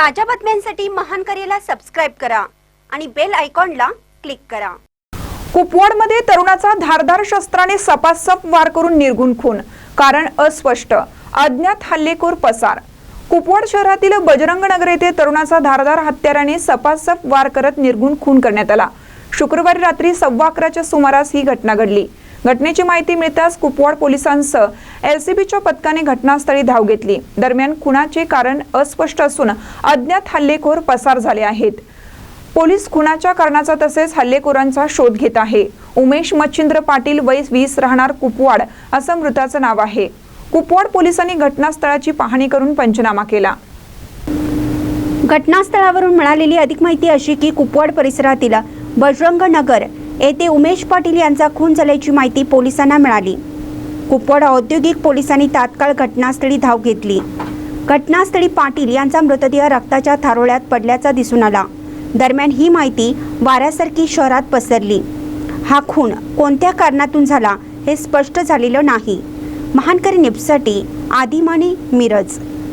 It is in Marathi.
ताज्या बातम्यांसाठी महान करेला सबस्क्राईब करा आणि बेल आयकॉनला क्लिक करा. कुपवाडमध्ये तरुणाचा धारदार शस्त्राने सपासप वार करून निर्गुण खून कारण अस्पष्ट. अज्ञात हल्लेखोर पसार. कुपवाड शहरातील बजरंग नगर येथे तरुणाचा धारदार हत्याराने सपासप वार करत निर्गुण खून करण्यात आला. शुक्रवारी रात्री सव्वा अकराच्या सुमारास ही घटना घडली. घटनेची माहिती मिळताच कुपवाड पोलिसांसह एलसीबीच्या पथकाने घटनास्थळी धाव घेतली. दरम्यान खुनाचे कारण अस्पष्ट असून अज्ञात हल्लेखोर पसार झाले आहेत. पोलीस खुनाच्या कारणाचा तसेच हल्लेखोरांचा शोध घेत आहे. उमेश मच्छिंद्र पाटील वय वीस राहणार कुपवाड असं मृताचं नाव आहे. कुपवाड पोलिसांनी घटनास्थळाची पाहणी करून पंचनामा केला. घटनास्थळावरून मिळालेली अधिक माहिती अशी की कुपवाड परिसरातील बजरंग नगर येथे उमेश पाटील यांचा खून झाल्याची माहिती पोलिसांना मिळाली. कुपवाड औद्योगिक पोलिसांनी तात्काळ घटनास्थळी धाव घेतली. घटनास्थळी पाटील यांचा मृतदेह रक्ताच्या थारोळ्यात पडल्याचा दिसून आला. दरम्यान ही माहिती वाऱ्यासारखी शहरात पसरली. हा खून कोणत्या कारणातून झाला हे स्पष्ट झालेलं नाही. महानकरी निपसाठी आदिमानी मिरज.